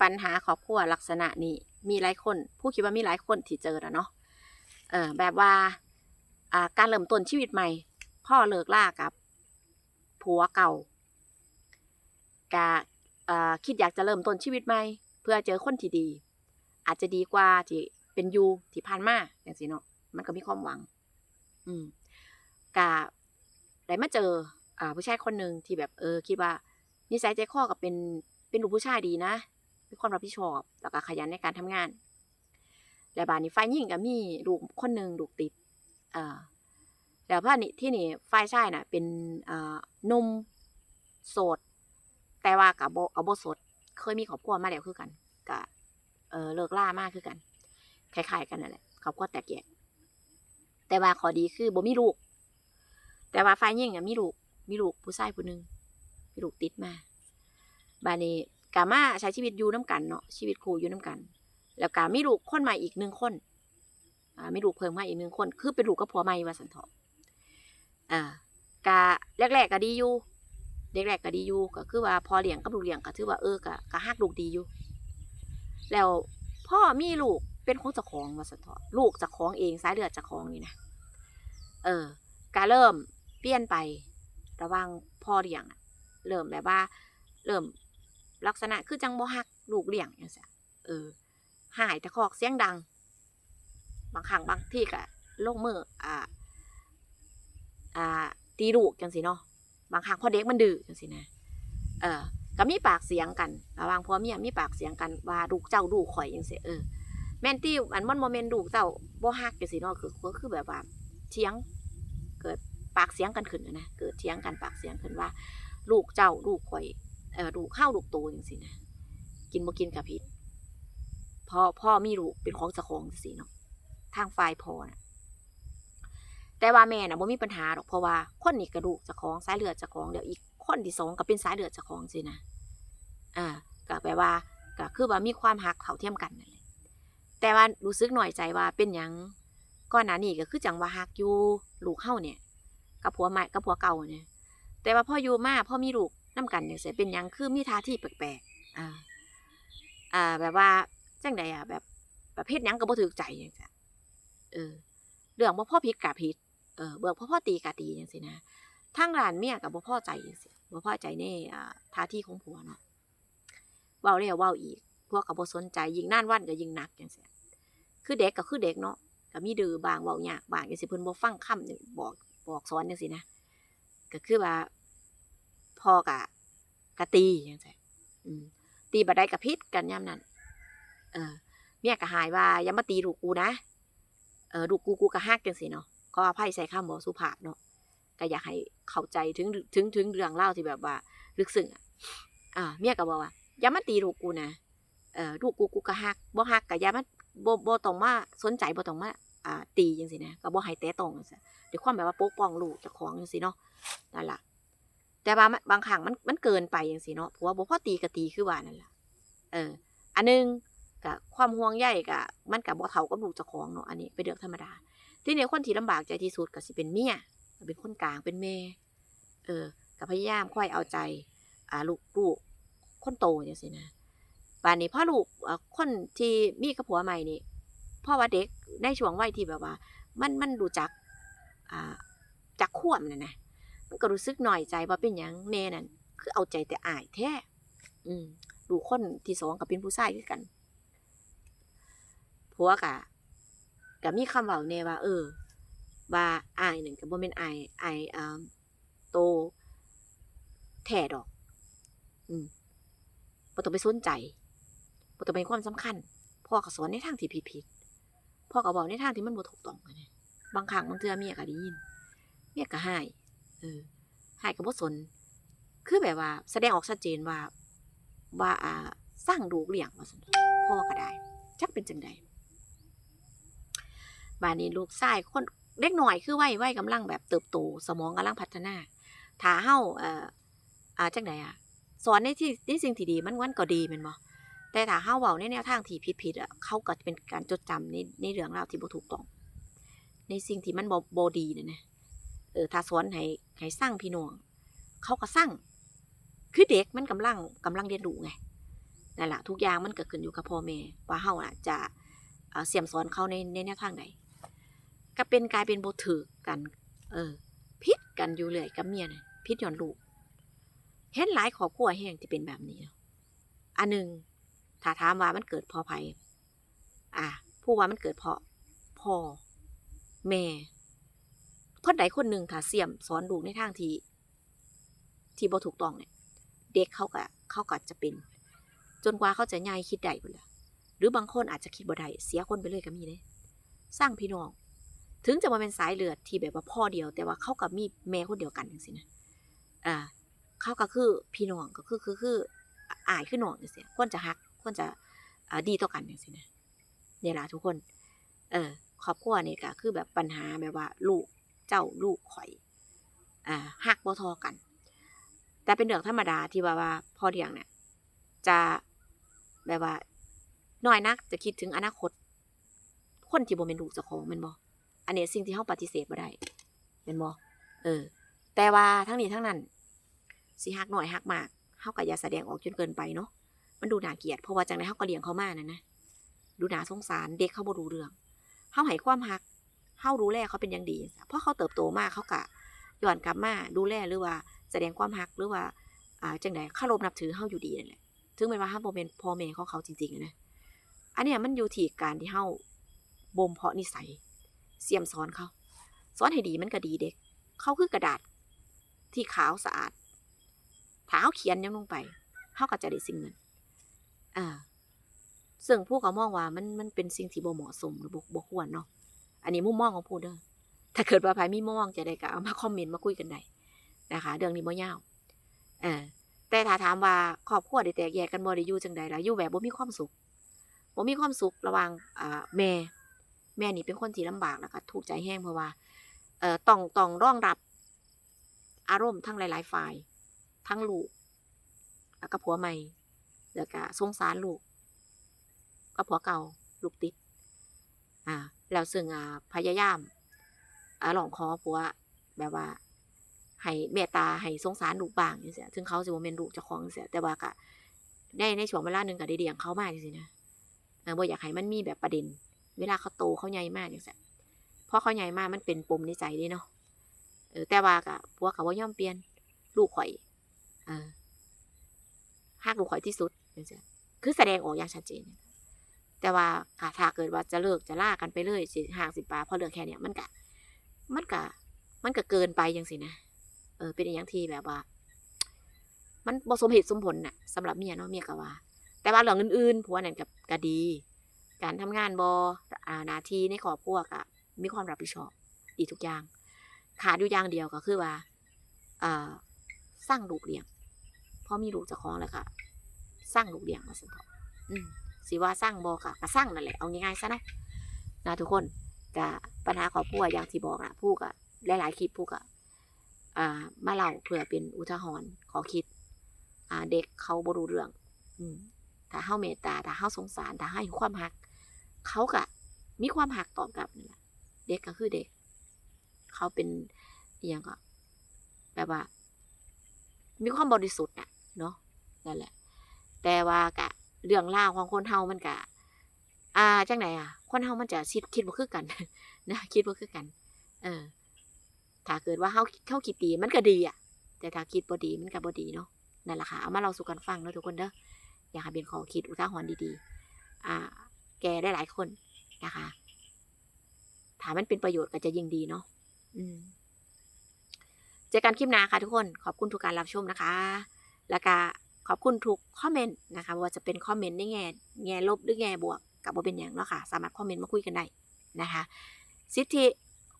ปัญหาครอบครัวลักษณะนี้มีหลายคน ผู้คิดว่ามีหลายคนที่เจอแล้วเนาะเออแบบว่าอ่าการเริ่มต้นชีวิตใหม่ พ่อเลิกล่ากับผัวเก่ากะคิดอยากจะเริ่มต้นชีวิตใหม่ เพื่อเจอคนที่ดี อาจจะดีกว่าที่เป็นยูที่ผ่านมาอย่างสิเนาะมันก็มีความหวัง อืมกะได้มาเจออ่าผู้ชายคนหนึ่งที่แบบเออ คิดว่านิสัยใจคอกับเป็นเป็นลูกผู้ชายดีนะ มีความรับผิดชอบ แล้วก็ขยันในการทำงาน และบานนี้ฝ่ายหญิงก็มีลูกคนหนึ่งลูกติดเอ่อแล้วพ่อนี่ที่นี่ฝ่ายชายน่ะ เป็นเอ่อหนุ่มโสด แต่ว่ากับโบเอาโบโสด เคยมีครอบครัวมาแล้วคือกันก็เออเลิกล่ามากคือกันคล้ายๆกันนั่นแหละครอบครัวแตกแยกแต่ว่าข้อดีคือบ่มีลูก แต่ว่าฝ่ายหญิงอะมีลูกมีลูกผู้ชายผู้หนึ่งมีลูกติดมาบานนี้ กามาใช้ชีวิตอยู่น้ำกันเนาะชีวิตครูอยู่น้ำกัน แล้วกามีลูกคนใหม่อีกหนึ่งคนอ่ามีลูกเพิ่มมาอีกหนึ่งคน คือเป็นลูกกับผัวใหม่ว่าสันเถาะอ่ากาแรกๆก็ดีอยู่แรกๆก็ดีอยู่ก็คือว่าพอเลี้ยงกับลูกเลี้ยงก็ถือว่าเออก็ก็ฮักลูกดีอยู่ แล้วพ่อมีลูกเป็นของเจ้าของว่าสันเถาะลูกเจ้าของเองสายเลือดเจ้าของนี่นะเออก็เริ่มเปลี่ยนไประว่างพ่อเลี้ยงเริ่มแบบว่า เริ่ม ลักษณะคือจังบ่ฮักลูกเลี้ยงอย่างเงี้ยเออ หายตะคอกเสียงดัง บางครั้งบางที่ก็ลงมืออ่า อ่า ตีลูกจังสิเนาะบางครั้งพ่อเด็กมันดื้อจังสินะเออก็มีปากเสียงกันระหว่างพ่อเมียมีปากเสียงกันว่าลูกเจ้าลูกข่อยจังสิเออแมนตี้อันมันโมเมนต์ลูกเจ้าบ่ฮักจังสิเนาะคือก็คือแบบว่าเถียง เกิดปากเสียงกันขึ้นนะนะเกิดเถียงกันปากเสียงขึ้นว่า ลูกเจ้าลูกข่อย เออลูกเข้าลูกโตจังสินะกินบ่กินกับพิษพ่อพ่อมีลูกเป็นของจ้าของจังสิเนาะทางฝ่ายพ่อน่ะแต่ว่าแม่น่ะบ่มีปัญหาหรอกเพราะว่าคนนี้กระดูกจ้าของสายเลือดจ้าของเดี๋ยวอีกคนที่สองก็เป็นสายเลือดจ้าของสินะอ่าก็แปลว่าก็คือว่ามีความหักเท่าเทียมกันนั่นแหละแต่ว่ารู้สึกหน่อยใจว่าเป็นยังก่อนหน้านี้ก็คือจังว่าหักอยู่ลูกเฮาเนี่ยกับผัวใหม่กับผัวเก่าเนี่ยแต่ว่าพ่ออยู่มาพ่อมีลูก น้กันอย่างเสียเป็นหยังคือมีท่าที่แปลกๆอ่าอ่า แบบว่าจังใดอะแบบประเภทหยังก็บ่ถูกใจอย่างเงี้ยเออเรื่องบ่พ่อผิดกะผิดเออเบิกพ่อพ่อตีกะตีจังซี่นะทางร้านเมียกับบ่พ่อใจจังซี่บ่พ่อใจในอ่าท่าที่ของผัวเนาะเว้าแล้วเว้าอีก พวกก็บ่สนใจยิ่งนานวันก็ยิ่งหนักจังซี่คือเด็กก็คือเด็กเนาะก็มีดื้อบางเว้ายากบางจังซี่เพิ่นบ่ฟังคำบอกบอกสอนจังซี่นะก็คือว่า พ่อกะกะตีจังซี่อืมตีบ่ได้ก็ผิดกันยามนั้นเออเมียก็หายว่าอย่ามาตีลูกกูนะเออลูกกูกูก็ฮักจังซี่เนาะก็อภัยใส่คำบอสุภาพเนาะก็อยากให้เข้าใจถึงถึงถึงเรื่องเล่าที่แบบว่า ลึกซึ้งอะอ่าเมียก็บอกว่าอย่ามาตีลูกกูนะเออลูกกูกูก็ฮักบ่ฮักก็อย่ามาบ่บ่ต้องมาสนใจบ่ต้องมาอ่าตีจังซี่นะก็บ่ให้แตะต้องจังซี่ด้วยความแบบว่าปกป้องลูกเจ้าของจังซี่เนาะนั่นล่ะ แต่ว่ามันบางครั้งมันมันเกินไปจังซี่เนาะเพราะว่าบ่พอตีก็ตีคือว่านั่นล่ะ เออ อันหนึงก็ความห่วงใยก็มันก็บ่เท่ากับลูกเจ้าของเนาะอันนี้เป็นเรื่องธรรมดา ที่เนี่ยคนที่ลำบากใจที่สุดก็สิเป็นเมียเป็นคนกลางเป็นแม่ เออก็พยายามค่อยเอาใจ อ่าลูกลูกคนโตอย่างสินะป่านนี้พ่อลูกอ่าคนที่มีกับผัวใหม่นี่พ่อว่าเด็กในช่วงวัยที่แบบว่า มันมันรู้จัก อ่าจักควมน่ะนะ มันก็รู้สึกหน่อยใจว่าเป็นหยังแม่นั่นคือเอาใจแต่อายแท้อืมลูคนที่สองก็เป็นผู้ชายคือกันผัวกะก็มีคำเว้าแน่ว่า เออ ว่าอายหนั่นก็บ่แม่นอายอายอ่าโตแท้ดอก อืมบ่ต้องไปสนใจบ่ต้องเป็นความสำคัญพ่อก็สอนในทางที่ผิดๆพ่อก็บอกในทางที่มันบ่ถูกต้องนะบางครั้งบางเทื่อเมียก็ได้ยิน เมียก็ให้ ออให้ก็บ่สน คือแบบว่า แสดงออกชัดเจนว่า ว่าอ่าสร้างลูกเลี้ยงว่าซั่นพ่อก็ได้ จักเป็นจังใดบานนี้ลูกชายคนเล็กหน่อยคือไหวัยวัยกำลังแบบเติบโต สมองกำลังพัฒนาถ้าเฮาเอ่ออ่าจังไดอะ สอนในที่ในสิ่งที่ดีมันวันก็ดีแม่นบ่แต่ถ้าเฮาเว้าในแนวทางที่ผิดๆอะเขาก็จะเป็นการจดจำในในเรื่องราวที่บ่ถูกต้อง ในสิ่งที่มันบ่บ่ดีเนั่นนะ เออถ้าสอนให้ให้สร้างพี่น้องเขาก็สร้างคือเด็กมันกำลังกำลังเรียนรู้ไงนั่นแหละทุกอย่างมันเกิดขึ้นอยู่กับพ่อแม่ว่าเฮาน่ะจะเสี่ยมสอนเขาในในแนวทางใดก็เป็นกลายเป็นโบถือกัน เออพิษกันอยู่เรื่อยกับเมียน่ะพิษย้อนลูกเห็นหลายครอบครัวแห่งที่เป็นแบบนี้อันหนึ่งถ้าถามว่ามันเกิดพราะไผอะผู้ว่ามันเกิดเพราะพ่อแม่ คนใดคนหนึ่งถ้าเสี่ยมสอนลูกในทางที่ที่บ่ถูกต้องเนี่ยเด็กเขาก็เขาก็จะเป็น จนกว่าเขาจะใหญ่คิดได้พุ่นละหรือบางคนอาจจะคิดบ่ได้เสียคนไปเลยก็มีเด้สร้างพี่น้อง ถึงจะมาเป็นสายเลือดที่แบบว่าพ่อเดียว แต่ว่าเขากับมีแม่คนเดียวกันจังซี่นะอ่าเขาก็คือพี่น้องก็คือคือคืออายคือน้องจังซี่ควรจะฮักควรจะดีต่อกันจังซี่นะเนี่ยละทุกคน เออครอบครัวนี่ก็คือแบบปัญหาแบบว่าลูก เจ้าลูกข่อยอ่าฮักบ่ทอกัน แต่เป็นเรื่องธรรมดาที่ว่าว่าพ่อเลี้ยงเนี่ยจะแบบว่าน้อยนักจะคิดถึงอนาคต คนที่บ่เป็นลูกเจ้าของแม่นบ่อันนี้สิ่งที่เฮาปฏิเสธบ่ได้แม่นบ่เออ แต่ว่าทั้งนี้ทั้งนั้นสิฮักหน้อยฮักมากเฮาก็อย่าแสดงออกจนเกินไปเนาะมันดูน่าเกลียดเพราะว่าจังไดเฮาก็เลี้ยงเขามานั่นนะดูน่าสงสารเด็กเขาบ่รู้เรื่องเฮาให้ความฮัก เฮาดูแลเขาเป็นอย่างดีเพราะเขาเติบโตมากเขาก็ย้อนกลับมาดูแลหรือว่าแสดงความฮักหรือว่าอ่าจังไดเคารพนับถือเฮาอยู่ดีนั่นแหละถึงแม้ว่าเฮาบ่เป็นพ่อแม่ของเขาจริงๆนะอันเนี้ยมันอยู่ที่การที่เฮาบ่มเพาะนิสัยเสียมสอนเขาสอนให้ดีมันก็ดีเด็ก เขาคือกระดาษที่ขาวสะอาดถ้าเฮาเขียนยังลงไปเฮาก็จะได้สิ่งนั้นอ่าซึ่งผู้ก็มองว่ามันมันเป็นสิ่งที่บ่เหมาะสมหรือบ่บ่ควรเนาะ อันนี้มุมมองของผู้เด้อถ้าเกิดว่าไผมีมุมมองจะได้ก็เอามาคอมเมนต์มาคุยกันได้นะคะ เรื่องนี้บ่ยาวเออแต่ถ้าถามว่าครอบครัวได้แตกแยกกันบ่ได้อยู่จังใดล่ะอยู่แบบบ่มีความสุขบ่มีความสุขระหว่างอ่าแม่ แม่นี่เป็นคนที่ลำบากแล้วก็ทุกใจแห้งเพราะว่าเอ่อต้องต้องรองรับอารมณ์ทั้งหลาย ๆ ฝ่าย ทั้งลูกแล้วก็ผัวใหม่แล้วก็สงสารลูกกับผัวเก่าลูกติด อ่า แล้วซึ่งพยายามอ่าร้องขอผัวแบบว่าให้เมตตาให้สงสารลูกบ้างจังซี่ถึงเขาสิบ่แม่นลูกเจ้าของจังซี่แต่ว่าก็ในในช่วงเวลาหนึ่งก็ได้เลี้ยงเขามากจังซี่นะเออบ่อยากให้มันมีแบบประเด็น เวลาเขาโตเขาใหญ่มากจังซี่พอเขาใหญ่มากมันเป็นปมในใจด้เนาะเออแต่ว่าก็ผัวก็บ่าย่อมเปลี่ยนลูกข่อยเออฮักลูกข่อยที่สุดจังซี่คือแสดงออกอย่างชัดเจน แต่ว่าถ้าเกิดว่าจะเลิกจะลากันไปเลยสิห่างสิบปาพราะเรื่อแค่เนี้ยมันก็มันก็มันก็เกินไปจังซี่นะ เออ เป็นอย่างที่แบบว่า มันบสมเหตุสมผลน่ะสำหรับเมียเนาะเมียก็ว่า แต่ว่าเรื่องอื่นๆผัวนั่นก็ก็ดี การทำงานบ่อ่านาทีในครอบครัวก็มีความรับผิดชอบดีทุกอย่าง ขาดอยู่อย่างเดียวก็คือว่าอ่าสร้างลูกเลี้ยงพอมีลูกเจ้าของแล้วก็สร้างลูกเลี้ยงมาซั่นเถาะอืม สิว่าสร้างบ่ก็ก็สร้างนั่นแหละเอาง่ายๆซะนะนะทุกคนก็ปัญหาครอบครัวอย่างที่บอกนะผู้ก็หลายๆคลิปผู้ก็อ่ามาเล่าเพื่อเป็นอุทาหรณ์ขอคิด อ่าเด็กเขาบ่รู้เรื่อง อืมถ้าเฮาเมตตาถ้าเฮาสงสารถ้าให้ความหัก เขาก็มีความหักตอบกลับนั่แหละเด็กก็คือเด็ก เขาเป็นอย่างก็แบบว่า มีความบริสุทธิ์น่ะ เนาะนั่นแหละ แต่ว่ากะ เรื่องราวของคนเฮามันกะอ่าจังไหนอะ คนเฮามันจะคิดคิดบ่คือกันนะคิดบ่คือกัน เออ ถ้าเกิดว่าเฮาเข้าคิดดีมันก็ดีอะ แต่ถ้าคิดบ่ดีมันก็บ่ดีเนาะนั่นแหละค่ะเอามาเล่าสู่กันฟังเนาะทุกคนเด้ออยากให้เป็นข้อคิดอุทาหรณ์ดีๆ อ่า แกได้หลายคนนะคะถ้ามันเป็นประโยชน์ก็จะยิ่งดีเนาะอืมเจอกันคลิปหน้าค่ะทุกคนขอบคุณทุกการรับชมนะคะ แล้วก็ ขอบคุณทุกคอมเมนต์นะคะว่าจะเป็นคอมเมนต์ในแง่แง่ลบหรือแง่บวกกับว่าเป็นอย่างเนาะค่ะ สามารถคอมเมนต์มาคุยกันได้นะคะ สิทธิ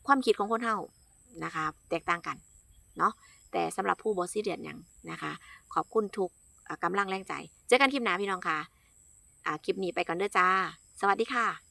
ความคิดของคนเฮานะคะแตกต่างกันเนาะแต่สำหรับผู้บอสซีเรียสอย่างนะคะ ขอบคุณทุกอ่ากำลังแรงใจ เจอกันคลิปหน้าพี่น้องค่ะอ่าคลิปนี้ไปก่อนเด้อจ้า สวัสดีค่ะ